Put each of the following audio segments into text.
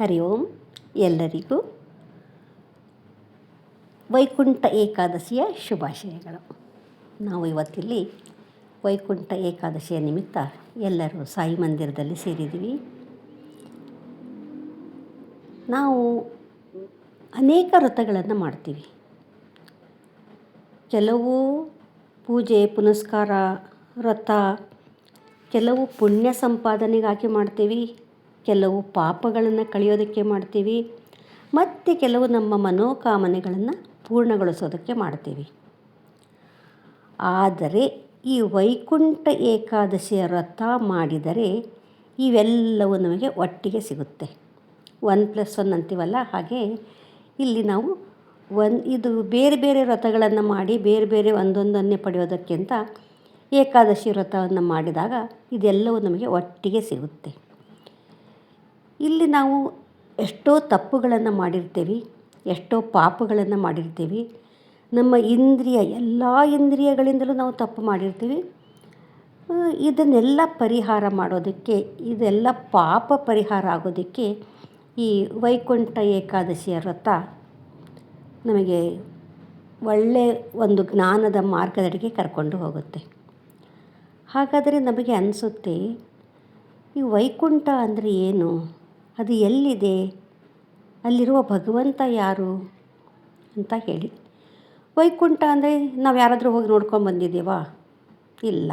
ಹರಿ ಓಂ ಎಲ್ಲರಿಗೂ ವೈಕುಂಠ ಏಕಾದಶಿಯ ಶುಭಾಶಯಗಳು. ನಾವು ಇವತ್ತಿಲ್ಲಿ ವೈಕುಂಠ ಏಕಾದಶಿಯ ನಿಮಿತ್ತ ಎಲ್ಲರೂ ಸಾಯಿ ಮಂದಿರದಲ್ಲಿ ಸೇರಿದ್ದೀವಿ. ನಾವು ಅನೇಕ ವ್ರತಗಳನ್ನು ಮಾಡ್ತೀವಿ. ಕೆಲವು ಪೂಜೆ, ಪುನಸ್ಕಾರ, ವ್ರತ, ಕೆಲವು ಪುಣ್ಯ ಸಂಪಾದನೆಗಾಗಿ ಮಾಡ್ತೀವಿ. ಕೆಲವು ಪಾಪಗಳನ್ನು ಕಳೆಯೋದಕ್ಕೆ ಮಾಡ್ತೀವಿ ಮತ್ತು ಕೆಲವು ನಮ್ಮ ಮನೋಕಾಮನೆಗಳನ್ನು ಪೂರ್ಣಗೊಳಿಸೋದಕ್ಕೆ ಮಾಡ್ತೀವಿ. ಆದರೆ ಈ ವೈಕುಂಠ ಏಕಾದಶಿಯ ವ್ರತ ಮಾಡಿದರೆ ಇವೆಲ್ಲವೂ ನಮಗೆ ಒಟ್ಟಿಗೆ ಸಿಗುತ್ತೆ. ಒನ್ ಪ್ಲಸ್ ಒನ್ ಅಂತೀವಲ್ಲ, ಹಾಗೆ ಇಲ್ಲಿ ನಾವು ಒನ್, ಇದು ಬೇರೆ ಬೇರೆ ವ್ರತಗಳನ್ನು ಮಾಡಿ ಬೇರೆ ಬೇರೆ ಒಂದೊಂದನ್ನೇ ಪಡೆಯೋದಕ್ಕಿಂತ ಏಕಾದಶಿ ವ್ರತವನ್ನು ಮಾಡಿದಾಗ ಇದೆಲ್ಲವೂ ನಮಗೆ ಒಟ್ಟಿಗೆ ಸಿಗುತ್ತೆ. ಇಲ್ಲಿ ನಾವು ಎಷ್ಟೋ ತಪ್ಪುಗಳನ್ನು ಮಾಡಿರ್ತೀವಿ, ಎಷ್ಟೋ ಪಾಪಗಳನ್ನು ಮಾಡಿರ್ತೀವಿ. ನಮ್ಮ ಇಂದ್ರಿಯ, ಎಲ್ಲ ಇಂದ್ರಿಯಗಳಿಂದಲೂ ನಾವು ತಪ್ಪು ಮಾಡಿರ್ತೀವಿ. ಇದನ್ನೆಲ್ಲ ಪರಿಹಾರ ಮಾಡೋದಕ್ಕೆ, ಇದೆಲ್ಲ ಪಾಪ ಪರಿಹಾರ ಆಗೋದಕ್ಕೆ ಈ ವೈಕುಂಠ ಏಕಾದಶಿಯ ವ್ರತ ನಮಗೆ ಒಳ್ಳೆಯ ಒಂದು ಜ್ಞಾನದ ಮಾರ್ಗದಡಿಗೆ ಕರ್ಕೊಂಡು ಹೋಗುತ್ತೆ. ಹಾಗಾದರೆ ನಮಗೆ ಅನಿಸುತ್ತೆ, ಈ ವೈಕುಂಠ ಅಂದರೆ ಏನು? ಅದು ಎಲ್ಲಿದೆ? ಅಲ್ಲಿರುವ ಭಗವಂತ ಯಾರು? ಅಂತ ಹೇಳಿ. ವೈಕುಂಠ ಅಂದರೆ ನಾವು ಯಾರಾದರೂ ಹೋಗಿ ನೋಡ್ಕೊಂಡು ಬಂದಿದ್ದೀವಾ? ಇಲ್ಲ.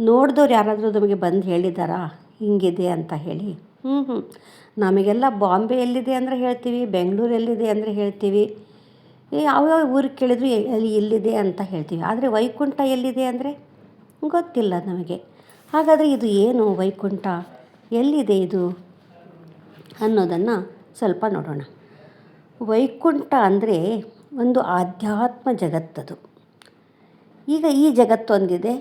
ನೋಡಿದವ್ರು ಯಾರಾದರೂ ನಮಗೆ ಬಂದು ಹೇಳಿದ್ದಾರಾ ಹಿಂಗಿದೆ ಅಂತ ಹೇಳಿ. ಹ್ಞೂ ಹ್ಞೂ ನಮಗೆಲ್ಲ ಬಾಂಬೆ ಎಲ್ಲಿದೆ ಅಂದರೆ ಹೇಳ್ತೀವಿ, ಬೆಂಗಳೂರು ಎಲ್ಲಿದೆ ಅಂದರೆ ಹೇಳ್ತೀವಿ. ಯಾವ್ಯಾವ ಊರಿಗೆ ಕೇಳಿದ್ರು ಅಲ್ಲಿ ಇಲ್ಲಿದೆ ಅಂತ ಹೇಳ್ತೀವಿ. ಆದರೆ ವೈಕುಂಠ ಎಲ್ಲಿದೆ ಅಂದರೆ ಗೊತ್ತಿಲ್ಲ ನಮಗೆ. ಹಾಗಾದರೆ ಇದು ಏನು ವೈಕುಂಠ? ಎಲ್ಲಿದೆ ಇದು? ಅನ್ನೋದನ್ನು ಸ್ವಲ್ಪ ನೋಡೋಣ. ವೈಕುಂಠ ಅಂದರೆ ಒಂದು ಆಧ್ಯಾತ್ಮ ಜಗತ್ತದು. ಈಗ ಈ ಜಗತ್ತೊಂದಿದೆ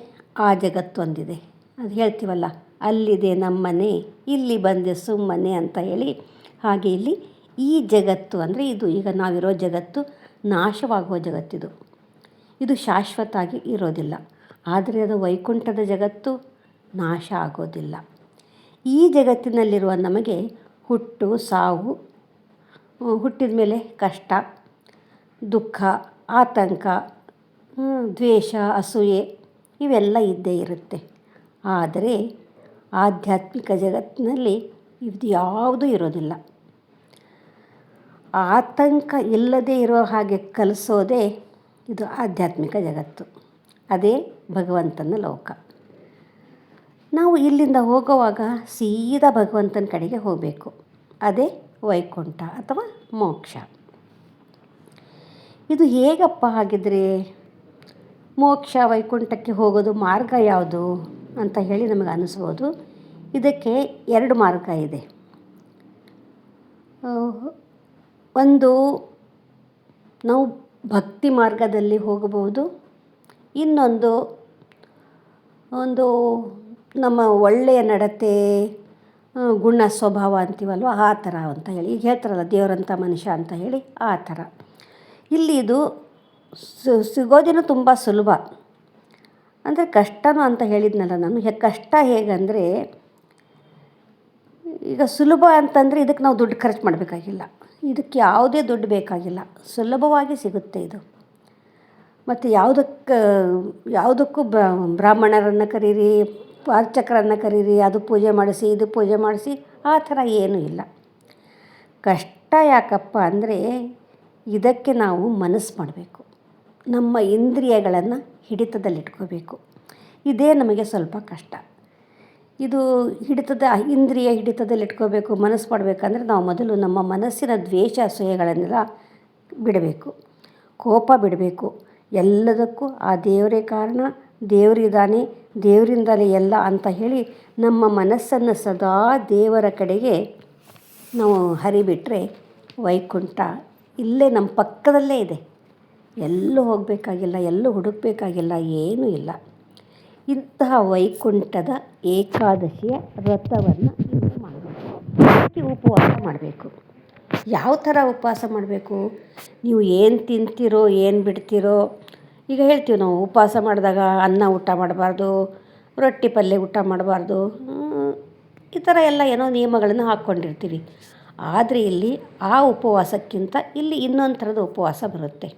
ಆ ಜಗತ್ತೊಂದಿದೆ ಅದು ಹೇಳ್ತೀವಲ್ಲ, ಅಲ್ಲಿದೆ ನಮ್ಮನೆ, ಇಲ್ಲಿ ಬಂದೆ ಸುಮ್ಮನೆ ಅಂತ ಹೇಳಿ ಹಾಗೆ ಇಲ್ಲಿ ಈ ಜಗತ್ತು ಅಂದರೆ ಇದು. ಈಗ ನಾವಿರೋ ಜಗತ್ತು ನಾಶವಾಗುವ ಜಗತ್ತಿದು. ಇದು ಶಾಶ್ವತ ಆಗಿ ಇರೋದಿಲ್ಲ. ಆದರೆ ಅದು ವೈಕುಂಠದ ಜಗತ್ತು ನಾಶ ಆಗೋದಿಲ್ಲ. ಈ ಜಗತ್ತಿನಲ್ಲಿರುವ ನಮಗೆ ಹುಟ್ಟು, ಸಾವು ಹುಟ್ಟಿದ ಮೇಲೆ ಕಷ್ಟ, ದುಃಖ, ಆತಂಕ ದ್ವೇಷ, ಅಸೂಯೆ ಇವೆಲ್ಲ ಇದ್ದೇ ಇರುತ್ತೆ. ಆದರೆ ಆಧ್ಯಾತ್ಮಿಕ ಜಗತ್ತಿನಲ್ಲಿ ಇದು ಯಾವುದೂ ಇರೋದಿಲ್ಲ. ಆತಂಕ ಇಲ್ಲದೇ ಇರೋ ಹಾಗೆ ಕಲಿಸೋದೇ ಇದು ಆಧ್ಯಾತ್ಮಿಕ ಜಗತ್ತು. ಅದೇ ಭಗವಂತನ ಲೋಕ. ನಾವು ಇಲ್ಲಿಂದ ಹೋಗುವಾಗ ಸೀದಾ ಭಗವಂತನ ಕಡೆಗೆ ಹೋಗಬೇಕು. ಅದೇ ವೈಕುಂಠ ಅಥವಾ ಮೋಕ್ಷ. ಇದು ಹೇಗಪ್ಪ ಹಾಗಿದ್ರೆ? ಮೋಕ್ಷ ವೈಕುಂಠಕ್ಕೆ ಹೋಗೋದು ಮಾರ್ಗ ಯಾವುದು ಅಂತ ಹೇಳಿ ನಮಗೆ ಅನಿಸ್ಬೋದು. ಇದಕ್ಕೆ ಎರಡು ಮಾರ್ಗ ಇದೆ. ಒಂದು, ನಾವು ಭಕ್ತಿ ಮಾರ್ಗದಲ್ಲಿ ಹೋಗಬಹುದು. ಇನ್ನೊಂದು, ಒಂದು ನಮ್ಮ ಒಳ್ಳೆಯ ನಡತೆ ಗುಣ ಸ್ವಭಾವ ಅಂತೀವಲ್ವ? ಆ ಥರ ಅಂತ ಹೇಳಿ. ಈಗ ಹೇಳ್ತಾರಲ್ಲ ದೇವರಂಥ ಮನುಷ್ಯ ಅಂತ ಹೇಳಿ ಆ ಥರ. ಇಲ್ಲಿ ಇದು ಸಿಗೋದೇನು ತುಂಬ ಸುಲಭ. ಅಂದರೆ ಕಷ್ಟನೂ ಅಂತ ಹೇಳಿದ್ನಲ್ಲ ನಾನು. ಹೆ, ಕಷ್ಟ ಹೇಗಂದರೆ, ಈಗ ಸುಲಭ ಅಂತಂದರೆ ಇದಕ್ಕೆ ನಾವು ದುಡ್ಡು ಖರ್ಚು ಮಾಡಬೇಕಾಗಿಲ್ಲ. ಇದಕ್ಕೆ ಯಾವುದೇ ದುಡ್ಡು ಬೇಕಾಗಿಲ್ಲ. ಸುಲಭವಾಗಿ ಸಿಗುತ್ತೆ ಇದು. ಮತ್ತು ಯಾವುದಕ್ಕೆ, ಯಾವುದಕ್ಕೂ ಬ್ರಾಹ್ಮಣರನ್ನು ಕರೀರಿ ಅರ್ಚಕರನ್ನು ಕರೀರಿ, ಅದು ಪೂಜೆ ಮಾಡಿಸಿ, ಇದು ಪೂಜೆ ಮಾಡಿಸಿ, ಆ ಥರ ಏನೂ ಇಲ್ಲ. ಕಷ್ಟ ಯಾಕಪ್ಪ ಅಂದರೆ ಇದಕ್ಕೆ ನಾವು ಮನಸ್ಸು ಮಾಡಬೇಕು. ನಮ್ಮ ಇಂದ್ರಿಯಗಳನ್ನು ಹಿಡಿತದಲ್ಲಿಟ್ಕೋಬೇಕು. ಇದೇ ನಮಗೆ ಸ್ವಲ್ಪ ಕಷ್ಟ. ಇದು ಹಿಡಿತದ, ಇಂದ್ರಿಯ ಹಿಡಿತದಲ್ಲಿಟ್ಕೋಬೇಕು, ಮನಸ್ಸು ಮಾಡಬೇಕಂದ್ರೆ ನಾವು ಮೊದಲು ನಮ್ಮ ಮನಸ್ಸಿನ ದ್ವೇಷ, ಅಸೂಯೆಗಳನ್ನೆಲ್ಲ ಬಿಡಬೇಕು. ಕೋಪ ಬಿಡಬೇಕು. ಎಲ್ಲದಕ್ಕೂ ಆ ದೇವರೇ ಕಾರಣ. ದೇವರಿದ್ದಾನೆ, ದೇವರಿಂದಲೇ ಎಲ್ಲ ಅಂತ ಹೇಳಿ ನಮ್ಮ ಮನಸ್ಸನ್ನು ಸದಾ ದೇವರ ಕಡೆಗೆ ನಾವು ಹರಿಬಿಟ್ರೆ ವೈಕುಂಠ ಇಲ್ಲೇ ನಮ್ಮ ಪಕ್ಕದಲ್ಲೇ ಇದೆ. ಎಲ್ಲೂ ಹೋಗಬೇಕಾಗಿಲ್ಲ, ಎಲ್ಲೂ ಹುಡುಕಬೇಕಾಗಿಲ್ಲ, ಏನೂ ಇಲ್ಲ. ಇಂತಹ ವೈಕುಂಠದ ಏಕಾದಶಿಯ ವ್ರತವನ್ನು ಮಾಡಬೇಕು. ಉಪವಾಸ ಮಾಡಬೇಕು. ಯಾವ ಥರ ಉಪವಾಸ ಮಾಡಬೇಕು? ನೀವು ಏನು ತಿಂತೀರೋ, ಏನು ಬಿಡ್ತೀರೋ ಈಗ ಹೇಳ್ತೀವಿ ನಾವು, ಉಪವಾಸ ಮಾಡಿದಾಗ ಅನ್ನ ಊಟ ಮಾಡಬಾರ್ದು, ರೊಟ್ಟಿ ಪಲ್ಯ ಊಟ ಮಾಡಬಾರ್ದು ಈ ಥರ ಎಲ್ಲ ಏನೋ ನಿಯಮಗಳನ್ನು ಹಾಕ್ಕೊಂಡಿರ್ತೀವಿ. ಆದರೆ ಇಲ್ಲಿ ಆ ಉಪವಾಸಕ್ಕಿಂತ ಇಲ್ಲಿ ಇನ್ನೊಂದು ಥರದ ಉಪವಾಸ ಬರುತ್ತೆ.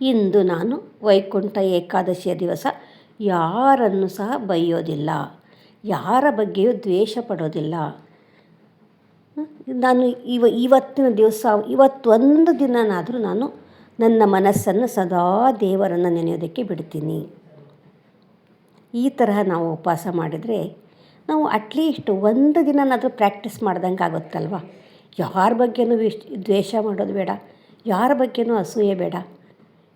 ಇಂದು ನಾನು ವೈಕುಂಠ ಏಕಾದಶಿಯ ದಿವಸ ಯಾರನ್ನು ಸಹ ಬೈಯೋದಿಲ್ಲ, ಯಾರ ಬಗ್ಗೆಯೂ ದ್ವೇಷ ಪಡೋದಿಲ್ಲ. ನಾನು ಇವ, ಇವತ್ತಿನ ದಿವಸ, ಇವತ್ತೊಂದು ದಿನನಾದರೂ ನಾನು ನನ್ನ ಮನಸ್ಸನ್ನು ಸದಾ ದೇವರನ್ನು ನೆನೆಯೋದಕ್ಕೆ ಬಿಡ್ತೀನಿ. ಈ ತರಹ ನಾವು ಉಪವಾಸ ಮಾಡಿದರೆ ನಾವು ಅಟ್ಲೀಸ್ಟ್ ಒಂದು ದಿನನಾದರೂ ಪ್ರಾಕ್ಟೀಸ್ ಮಾಡ್ದಂಗೆ ಆಗುತ್ತಲ್ವ? ಯಾರ ಬಗ್ಗೆನೂ ದ್ವೇಷ ಮಾಡೋದು ಬೇಡ. ಯಾರ ಬಗ್ಗೆನೂ ಅಸೂಯೆ ಬೇಡ.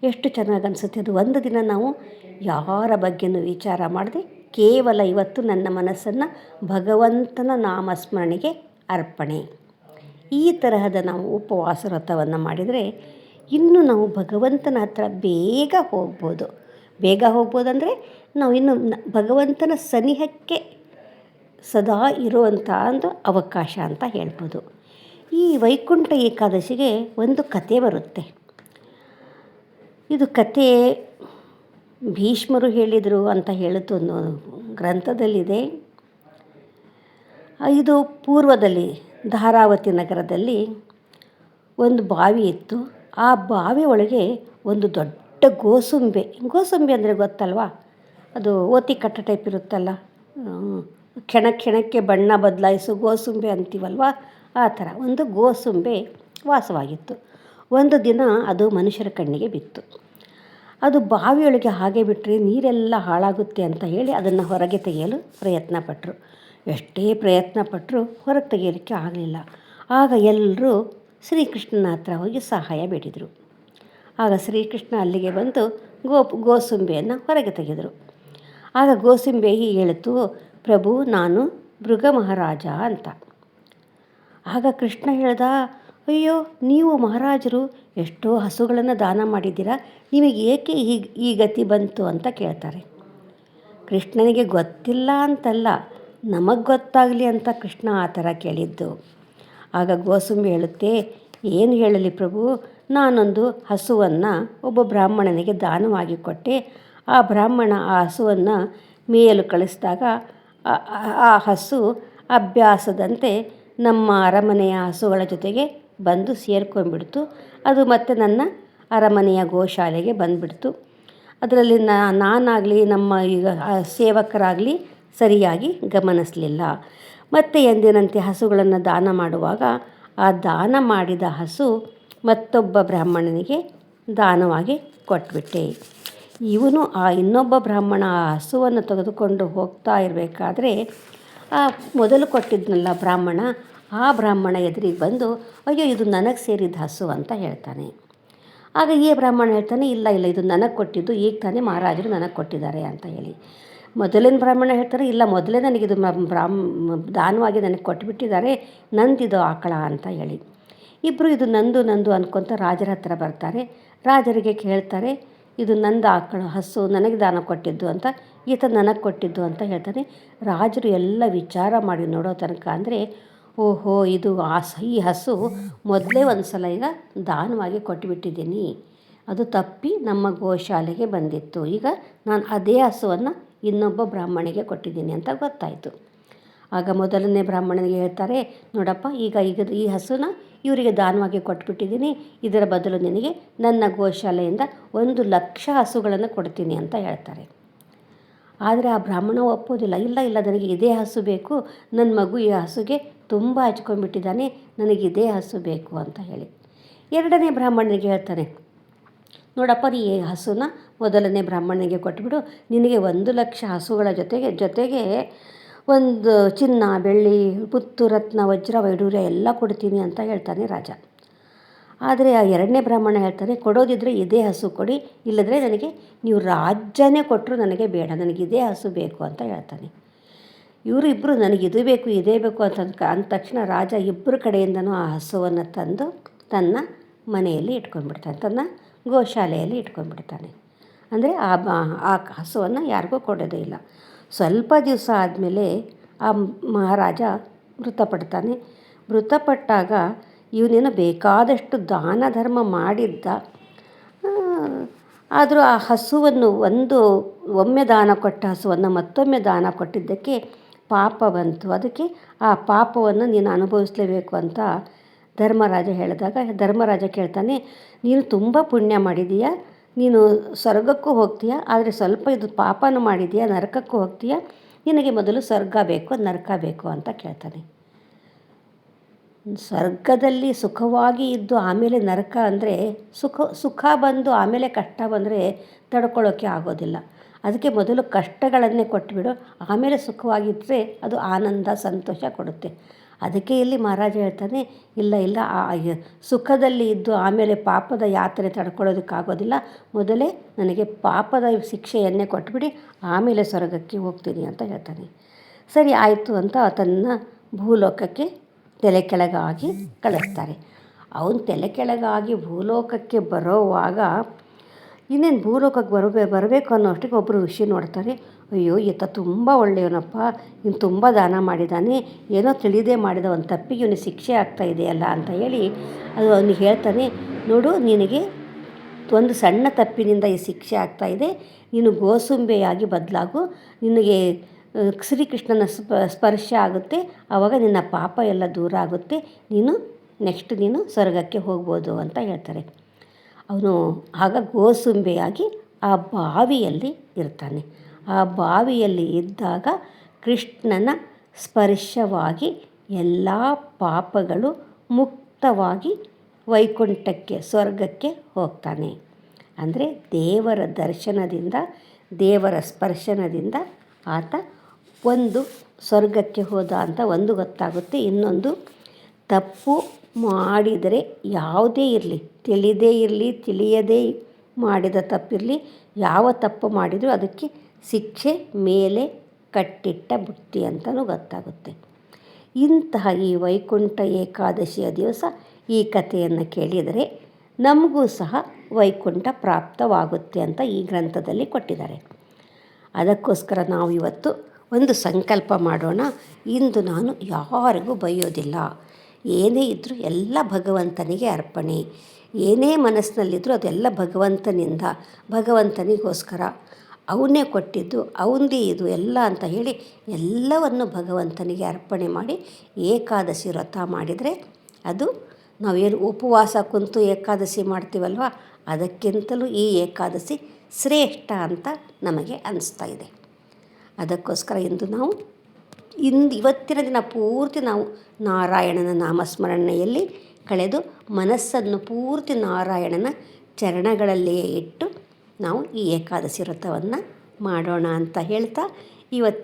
ಎಷ್ಟು ಚೆನ್ನಾಗಿ ಅನಿಸುತ್ತೆ ಅದು? ಒಂದು ದಿನ ನಾವು ಯಾರ ಬಗ್ಗೆನೂ ವಿಚಾರ ಮಾಡದೆ ಕೇವಲ ಇವತ್ತು ನನ್ನ ಮನಸ್ಸನ್ನು ಭಗವಂತನ ನಾಮಸ್ಮರಣೆಗೆ ಅರ್ಪಣೆ. ಈ ತರಹದ ನಾವು ಉಪವಾಸ ವ್ರತವನ್ನು ಮಾಡಿದರೆ ಇನ್ನು ನಾವು ಭಗವಂತನ ಹತ್ರ ಬೇಗ ಹೋಗ್ಬೋದು. ಬೇಗ ಹೋಗ್ಬೋದಂದರೆ ನಾವು ಇನ್ನು ಭಗವಂತನ ಸನಿಹಕ್ಕೆ ಸದಾ ಇರುವಂಥ ಒಂದು ಅವಕಾಶ ಅಂತ ಹೇಳ್ಬೋದು. ಈ ವೈಕುಂಠ ಏಕಾದಶಿಗೆ ಒಂದು ಕತೆ ಬರುತ್ತೆ. ಇದು ಕತೆ ಭೀಷ್ಮರು ಹೇಳಿದರು ಅಂತ ಹೇಳುತ್ತೆ ಒಂದು ಗ್ರಂಥದಲ್ಲಿದೆ. ಇದು ಪೂರ್ವದಲ್ಲಿ ಧಾರಾವತಿ ನಗರದಲ್ಲಿ ಒಂದು ಬಾವಿ ಇತ್ತು. ಆ ಬಾವಿ ಒಳಗೆ ಒಂದು ದೊಡ್ಡ ಗೋಸುಂಬೆ. ಗೋಸುಂಬೆ ಅಂದರೆ ಗೊತ್ತಲ್ವಾ? ಅದು ಓತಿ ಕಟ್ಟ ಟೈಪ್ ಇರುತ್ತಲ್ಲ? ಕ್ಷಣ ಕ್ಷಣಕ್ಕೆ ಬಣ್ಣ ಬದಲಾಯಿಸು, ಗೋಸುಂಬೆ ಅಂತೀವಲ್ವ? ಆ ಥರ ಒಂದು ಗೋಸುಂಬೆ ವಾಸವಾಗಿತ್ತು. ಒಂದು ದಿನ ಅದು ಮನುಷ್ಯರ ಕಣ್ಣಿಗೆ ಬಿತ್ತು. ಅದು ಬಾವಿಯೊಳಗೆ ಹಾಗೆ ಬಿಟ್ಟರೆ ನೀರೆಲ್ಲ ಹಾಳಾಗುತ್ತೆ ಅಂತ ಹೇಳಿ ಅದನ್ನು ಹೊರಗೆ ತೆಗೆಯಲು ಪ್ರಯತ್ನ ಪಟ್ಟರು ಎಷ್ಟೇ ಪ್ರಯತ್ನ ಪಟ್ಟರು ಹೊರಗೆ ತೆಗೆಯಲಿಕ್ಕೆ ಆಗಲಿಲ್ಲ. ಆಗ ಎಲ್ಲರೂ ಶ್ರೀಕೃಷ್ಣನ ಹತ್ರ ಹೋಗಿ ಸಹಾಯ ಬೇಡಿದರು. ಆಗ ಶ್ರೀಕೃಷ್ಣ ಅಲ್ಲಿಗೆ ಬಂದು ಗೋ ಗೋಸುಂಬೆಯನ್ನು ಹೊರಗೆ ತೆಗೆದರು. ಆಗ ಗೋಸುಂಬೆ ಹೀಗೆ ಹೇಳಿತು, ಪ್ರಭು, ನಾನು ಮೃಗ ಮಹಾರಾಜ ಅಂತ. ಆಗ ಕೃಷ್ಣ ಹೇಳ್ದ, ಅಯ್ಯೋ, ನೀವು ಮಹಾರಾಜರು ಎಷ್ಟೋ ಹಸುಗಳನ್ನು ದಾನ ಮಾಡಿದ್ದೀರಾ, ನಿಮಗೆ ಏಕೆ ಈ ಈ ಗತಿ ಬಂತು ಅಂತ ಕೇಳ್ತಾರೆ. ಕೃಷ್ಣನಿಗೆ ಗೊತ್ತಿಲ್ಲ ಅಂತಲ್ಲ, ನಮಗೆ ಗೊತ್ತಾಗಲಿ ಅಂತ ಕೃಷ್ಣ ಆ ಥರ ಕೇಳಿದ್ದು. ಆಗ ಗೋಸುಂಬಿ ಹೇಳುತ್ತೆ, ಏನು ಹೇಳಲಿ ಪ್ರಭು? ನಾನೊಂದು ಹಸುವನ್ನು ಒಬ್ಬ ಬ್ರಾಹ್ಮಣನಿಗೆ ದಾನವಾಗಿ ಕೊಟ್ಟೆ. ಆ ಬ್ರಾಹ್ಮಣ ಆ ಹಸುವನ್ನು ಮೇಯಲು ಕಳಿಸಿದಾಗ ಆ ಹಸು ಅಭ್ಯಾಸದಂತೆ ನಮ್ಮ ಅರಮನೆಯ ಹಸುಗಳ ಜೊತೆಗೆ ಬಂದು ಸೇರ್ಕೊಂಡ್ಬಿಡ್ತು. ಅದು ಮತ್ತೆ ನನ್ನ ಅರಮನೆಯ ಗೋಶಾಲೆಗೆ ಬಂದುಬಿಡ್ತು. ಅದರಲ್ಲಿ ನಾನಾಗಲಿ ನಮ್ಮ ಈಗ ಸೇವಕರಾಗಲಿ ಸರಿಯಾಗಿ ಗಮನಿಸಲಿಲ್ಲ. ಮತ್ತು ಎಂದಿನಂತೆ ಹಸುಗಳನ್ನು ದಾನ ಮಾಡುವಾಗ ಆ ದಾನ ಮಾಡಿದ ಹಸು ಮತ್ತೊಬ್ಬ ಬ್ರಾಹ್ಮಣನಿಗೆ ದಾನವಾಗಿ ಕೊಟ್ಬಿಟ್ಟೆ. ಇವನು ಆ ಇನ್ನೊಬ್ಬ ಬ್ರಾಹ್ಮಣ ಆ ಹಸುವನ್ನು ತೆಗೆದುಕೊಂಡು ಹೋಗ್ತಾ ಇರಬೇಕಾದ್ರೆ ಆ ಮೊದಲು ಕೊಟ್ಟಿದ್ನಲ್ಲ ಬ್ರಾಹ್ಮಣ, ಆ ಬ್ರಾಹ್ಮಣ ಎದುರಿಗೆ ಬಂದು, ಅಯ್ಯೋ, ಇದು ನನಗೆ ಸೇರಿದ ಹಸು ಅಂತ ಹೇಳ್ತಾನೆ. ಆಗ ಈ ಬ್ರಾಹ್ಮಣ ಹೇಳ್ತಾನೆ, ಇಲ್ಲ ಇಲ್ಲ, ಇದು ನನಗೆ ಕೊಟ್ಟಿದ್ದು, ಈಗ ತಾನೇ ಮಹಾರಾಜರು ನನಗೆ ಕೊಟ್ಟಿದ್ದಾರೆ ಅಂತ ಹೇಳಿ. ಮೊದಲಿನ ಬ್ರಾಹ್ಮಣ ಹೇಳ್ತಾರೆ, ಇಲ್ಲ, ಮೊದಲೇ ನನಗಿದು ಬ್ರಾಹ್ಮ ದಾನವಾಗಿ ನನಗೆ ಕೊಟ್ಟುಬಿಟ್ಟಿದ್ದಾರೆ ನಂದಿದು ಆಕಳ ಅಂತ ಹೇಳಿ. ಇಬ್ಬರು ಇದು ನಂದು ನಂದು ಅಂದ್ಕೊತ ರಾಜರ ಹತ್ರ ಬರ್ತಾರೆ. ರಾಜರಿಗೆ ಕೇಳ್ತಾರೆ, ಇದು ನಂದು ಆಕಳ, ಹಸು, ನನಗೆ ದಾನ ಕೊಟ್ಟಿದ್ದು ಅಂತ, ಈತ ನನಗೆ ಕೊಟ್ಟಿದ್ದು ಅಂತ ಹೇಳ್ತಾನೆ. ರಾಜರು ಎಲ್ಲ ವಿಚಾರ ಮಾಡಿ ನೋಡೋ ತನಕ ಅಂದರೆ, ಓಹೋ, ಇದು ಆ ಈ ಹಸು ಮೊದಲೇ ಒಂದು ಸಲ ಈಗ ದಾನವಾಗಿ ಕೊಟ್ಟುಬಿಟ್ಟಿದ್ದೀನಿ ಅದು ತಪ್ಪಿ ನಮ್ಮ ಗೋಶಾಲೆಗೆ ಬಂದಿತ್ತು. ಈಗ ನಾನು ಅದೇ ಹಸುವನ್ನು ಇನ್ನೊಬ್ಬ ಬ್ರಾಹ್ಮಣಿಗೆ ಕೊಟ್ಟಿದ್ದೀನಿ ಅಂತ ಗೊತ್ತಾಯಿತು. ಆಗ ಮೊದಲನೇ ಬ್ರಾಹ್ಮಣನಿಗೆ ಹೇಳ್ತಾರೆ, ನೋಡಪ್ಪ, ಈಗ ಈಗ ಈ ಹಸುನ ಇವರಿಗೆ ದಾನವಾಗಿ ಕೊಟ್ಬಿಟ್ಟಿದ್ದೀನಿ. ಇದರ ಬದಲು ನಿನಗೆ ನನ್ನ ಗೋಶಾಲೆಯಿಂದ ಒಂದು ಲಕ್ಷ ಹಸುಗಳನ್ನು ಕೊಡ್ತೀನಿ ಅಂತ ಹೇಳ್ತಾರೆ. ಆದರೆ ಆ ಬ್ರಾಹ್ಮಣ ಒಪ್ಪೋದಿಲ್ಲ ಇಲ್ಲ ಇಲ್ಲ, ನನಗೆ ಇದೇ ಹಸು ಬೇಕು. ನನ್ನ ಮಗು ಈ ಹಸುಗೆ ತುಂಬ ಹಚ್ಕೊಂಡ್ಬಿಟ್ಟಿದ್ದಾನೆ. ನನಗೆ ಇದೇ ಹಸು ಬೇಕು ಅಂತ ಹೇಳಿ. ಎರಡನೇ ಬ್ರಾಹ್ಮಣನಿಗೆ ಹೇಳ್ತಾನೆ, ನೋಡಪ್ಪ, ನೀ ಹಸುನ ಮೊದಲನೇ ಬ್ರಾಹ್ಮಣನಿಗೆ ಕೊಟ್ಬಿಡು. ನಿನಗೆ ಒಂದು ಲಕ್ಷ ಹಸುಗಳ ಜೊತೆಗೆ ಜೊತೆಗೆ ಒಂದು ಚಿನ್ನ, ಬೆಳ್ಳಿ, ಪುತ್ತು, ರತ್ನ, ವಜ್ರ, ವೈಡೂರ್ಯ ಎಲ್ಲ ಕೊಡ್ತೀನಿ ಅಂತ ಹೇಳ್ತಾನೆ ರಾಜ. ಆದರೆ ಆ ಎರಡನೇ ಬ್ರಾಹ್ಮಣ ಹೇಳ್ತಾನೆ ಕೊಡೋದಿದ್ದರೆ ಇದೇ ಹಸು ಕೊಡಿ, ಇಲ್ಲದ್ರೆ ನನಗೆ, ನೀವು ರಾಜ್ಯನೇ ಕೊಟ್ಟರು ನನಗೆ ಬೇಡ, ನನಗೆ ಇದೇ ಹಸು ಬೇಕು ಅಂತ ಹೇಳ್ತಾನೆ. ಇವರು ಇಬ್ಬರು ನನಗೆ ಇದು ಬೇಕು, ಇದೇ ಬೇಕು ಅಂತ ಅಂದ ತಕ್ಷಣ ರಾಜ ಇಬ್ಬರು ಕಡೆಯಿಂದನೂ ಆ ಹಸುವನ್ನು ತಂದು ತನ್ನ ಮನೆಯಲ್ಲಿ ಇಟ್ಕೊಂಡ್ಬಿಡ್ತಾನೆ, ತನ್ನ ಗೋಶಾಲೆಯಲ್ಲಿ ಇಟ್ಕೊಂಡ್ಬಿಡ್ತಾನೆ. ಅಂದರೆ ಆ ಆ ಹಸುವನ್ನು ಯಾರಿಗೂ ಕೊಡೋದೇ ಇಲ್ಲ. ಸ್ವಲ್ಪ ದಿವಸ ಆದಮೇಲೆ ಆ ಮಹಾರಾಜ ಮೃತಪಡ್ತಾನೆ. ಮೃತಪಟ್ಟಾಗ ಇವನೇನೋ ಬೇಕಾದಷ್ಟು ದಾನ ಧರ್ಮ ಮಾಡಿದ್ದ. ಆದರೂ ಆ ಹಸುವನ್ನು ಒಂದು ಒಮ್ಮೆ ದಾನ ಕೊಟ್ಟ ಹಸುವನ್ನು ಮತ್ತೊಮ್ಮೆ ದಾನ ಕೊಟ್ಟಿದ್ದಕ್ಕೆ ಪಾಪ ಬಂತು. ಅದಕ್ಕೆ ಆ ಪಾಪವನ್ನು ನೀನು ಅನುಭವಿಸಲೇಬೇಕು ಅಂತ ಧರ್ಮರಾಜ ಹೇಳಿದಾಗ ಧರ್ಮರಾಜ ಕೇಳ್ತಾನೆ, ನೀನು ತುಂಬ ಪುಣ್ಯ ಮಾಡಿದೀಯ ನೀನು ಸ್ವರ್ಗಕ್ಕೂ ಹೋಗ್ತೀಯ? ಆದರೆ ಸ್ವಲ್ಪ ಇದು ಪಾಪನ ಮಾಡಿದೀಯ? ನರಕಕ್ಕೂ ಹೋಗ್ತೀಯ? ನಿನಗೆ ಮೊದಲು ಸ್ವರ್ಗ ಬೇಕು, ನರಕ ಬೇಕು ಅಂತ ಕೇಳ್ತಾನೆ. ಸ್ವರ್ಗದಲ್ಲಿ ಸುಖವಾಗಿ ಇದ್ದು ಆಮೇಲೆ ನರಕ ಅಂದರೆ ಸುಖ ಸುಖ ಬಂದು ಆಮೇಲೆ ಕಷ್ಟ ಬಂದರೆ ತಡ್ಕೊಳ್ಳೋಕ್ಕೆ ಆಗೋದಿಲ್ಲ. ಅದಕ್ಕೆ ಮೊದಲು ಕಷ್ಟಗಳನ್ನೇ ಕೊಟ್ಟುಬಿಡು ಆಮೇಲೆ ಸುಖವಾಗಿದ್ದರೆ ಅದು ಆನಂದ, ಸಂತೋಷ ಕೊಡುತ್ತೆ. ಅದಕ್ಕೆ ಇಲ್ಲಿ ಮಹಾರಾಜ ಹೇಳ್ತಾನೆ, ಇಲ್ಲ ಇಲ್ಲ ಸುಖದಲ್ಲಿ ಇದ್ದು ಆಮೇಲೆ ಪಾಪದ ಯಾತ್ರೆ ತಡ್ಕೊಳ್ಳೋದಕ್ಕಾಗೋದಿಲ್ಲ. ಮೊದಲೇ ನನಗೆ ಪಾಪದ ಶಿಕ್ಷೆಯನ್ನೇ ಕೊಟ್ಬಿಡಿ, ಆಮೇಲೆ ಸ್ವರ್ಗಕ್ಕೆ ಹೋಗ್ತೀನಿ ಅಂತ ಹೇಳ್ತಾನೆ. ಸರಿ, ಆಯಿತು ಅಂತ ತನ್ನ ಭೂಲೋಕಕ್ಕೆ ತಲೆ ಕೆಳಗಾಗಿ ಕಳಿಸ್ತಾರೆ. ಅವನು ತಲೆ ಕೆಳಗಾಗಿ ಭೂಲೋಕಕ್ಕೆ ಬರೋವಾಗ ಇನ್ನೇನು ಭೂಲೋಕಕ್ಕೆ ಬರಬೇ ಬರಬೇಕು ಅನ್ನೋ ಅಷ್ಟಕ್ಕೆ ಒಬ್ಬರು ಋಷಿ ನೋಡ್ತಾರೆ, ಅಯ್ಯೋ, ಈತ ತುಂಬ ಒಳ್ಳೆಯವನಪ್ಪ, ಇವ್ನು ತುಂಬ ದಾನ ಮಾಡಿದ್ದಾನೆ ಏನೋ ತಿಳಿದೇ ಮಾಡಿದ ಒಂದು ತಪ್ಪಿಗೆ ಇವನಿಗೆ ಶಿಕ್ಷೆ ಆಗ್ತಾ ಇದೆಯಲ್ಲ ಅಂತ ಹೇಳಿ ಅದು ಅವನಿಗೆ ಹೇಳ್ತಾನೆ, ನೋಡು, ನಿನಗೆ ಒಂದು ಸಣ್ಣ ತಪ್ಪಿನಿಂದ ಈ ಶಿಕ್ಷೆ ಆಗ್ತಾ ಇದೆ, ನೀನು ಗೋಸುಂಬೆಯಾಗಿ ಬದಲಾಗು, ನಿನಗೆ ಶ್ರೀಕೃಷ್ಣನ ಸ್ಪರ್ಶ ಆಗುತ್ತೆ ಆವಾಗ ನಿನ್ನ ಪಾಪ ಎಲ್ಲ ದೂರ ಆಗುತ್ತೆ, ನೀನು ನೆಕ್ಸ್ಟ್ ನೀನು ಸ್ವರ್ಗಕ್ಕೆ ಹೋಗ್ಬೋದು ಅಂತ ಹೇಳ್ತಾರೆ. ಅವನು ಆಗ ಗೋಸುಂಬೆಯಾಗಿ ಆ ಬಾವಿಯಲ್ಲಿ ಇರ್ತಾನೆ. ಆ ಬಾವಿಯಲ್ಲಿ ಇದ್ದಾಗ ಕೃಷ್ಣನ ಸ್ಪರ್ಶವಾಗಿ ಎಲ್ಲ ಪಾಪಗಳು ಮುಕ್ತವಾಗಿ ವೈಕುಂಠಕ್ಕೆ, ಸ್ವರ್ಗಕ್ಕೆ ಹೋಗ್ತಾನೆ. ಅಂದರೆ ದೇವರ ದರ್ಶನದಿಂದ, ದೇವರ ಸ್ಪರ್ಶನದಿಂದ ಆತ ಒಂದು ಸ್ವರ್ಗಕ್ಕೆ ಹೋದ ಅಂತ ಒಂದು ಗೊತ್ತಾಗುತ್ತೆ. ಇನ್ನೊಂದು ತಪ್ಪು ಮಾಡಿದರೆ ಯಾವುದೇ ಇರಲಿ, ತಿಳಿದೇ ಇರಲಿ, ತಿಳಿಯದೇ ಮಾಡಿದ ತಪ್ಪಿರಲಿ, ಯಾವ ತಪ್ಪು ಮಾಡಿದರೂ ಅದಕ್ಕೆ ಶಿಕ್ಷೆ ಮೇಲೆ ಕಟ್ಟಿಟ್ಟ ಬುತ್ತಿ ಅಂತಲೂ ಗೊತ್ತಾಗುತ್ತೆ. ಇಂತಹ ಈ ವೈಕುಂಠ ಏಕಾದಶಿಯ ದಿವಸ ಈ ಕಥೆಯನ್ನು ಕೇಳಿದರೆ ನಮಗೂ ಸಹ ವೈಕುಂಠ ಪ್ರಾಪ್ತವಾಗುತ್ತೆ ಅಂತ ಈ ಗ್ರಂಥದಲ್ಲಿ ಕೊಟ್ಟಿದ್ದಾರೆ. ಅದಕ್ಕೋಸ್ಕರ ನಾವು ಇವತ್ತು ಒಂದು ಸಂಕಲ್ಪ ಮಾಡೋಣ. ಇಂದು ನಾನು ಯಾರಿಗೂ ಬೈಯೋದಿಲ್ಲ. ಏನೇ ಇದ್ದರೂ ಎಲ್ಲ ಭಗವಂತನಿಗೆ ಅರ್ಪಣೆ. ಏನೇ ಮನಸ್ಸಿನಲ್ಲಿದ್ದರೂ ಅದೆಲ್ಲ ಭಗವಂತನಿಂದ, ಭಗವಂತನಿಗೋಸ್ಕರ. ಅವನೇ ಕೊಟ್ಟಿದ್ದು, ಅವನದಿ ಇದು ಎಲ್ಲ ಅಂತ ಹೇಳಿ ಎಲ್ಲವನ್ನು ಭಗವಂತನಿಗೆ ಅರ್ಪಣೆ ಮಾಡಿ ಏಕಾದಶಿ ವ್ರತ ಮಾಡಿದರೆ ಅದು ನಾವೇನು ಉಪವಾಸ ಕುಂತು ಏಕಾದಶಿ ಮಾಡ್ತೀವಲ್ವ? ಅದಕ್ಕಿಂತಲೂ ಈ ಏಕಾದಶಿ ಶ್ರೇಷ್ಠ ಅಂತ ನಮಗೆ ಅನ್ನಿಸ್ತಾ ಇದೆ. ಅದಕ್ಕೋಸ್ಕರ ಇಂದು ನಾವು ಇಂದು ಇವತ್ತಿನ ದಿನ ಪೂರ್ತಿ ನಾವು ನಾರಾಯಣನ ನಾಮಸ್ಮರಣೆಯಲ್ಲಿ ಕಳೆದು ಮನಸ್ಸನ್ನು ಪೂರ್ತಿ ನಾರಾಯಣನ ಚರಣಗಳಲ್ಲಿಯೇ ಇಟ್ಟು ನಾವು ಈ ಏಕಾದಶಿ ವ್ರತವನ್ನು ಮಾಡೋಣ ಅಂತ ಹೇಳ್ತಾ ಇವತ್ತಿನ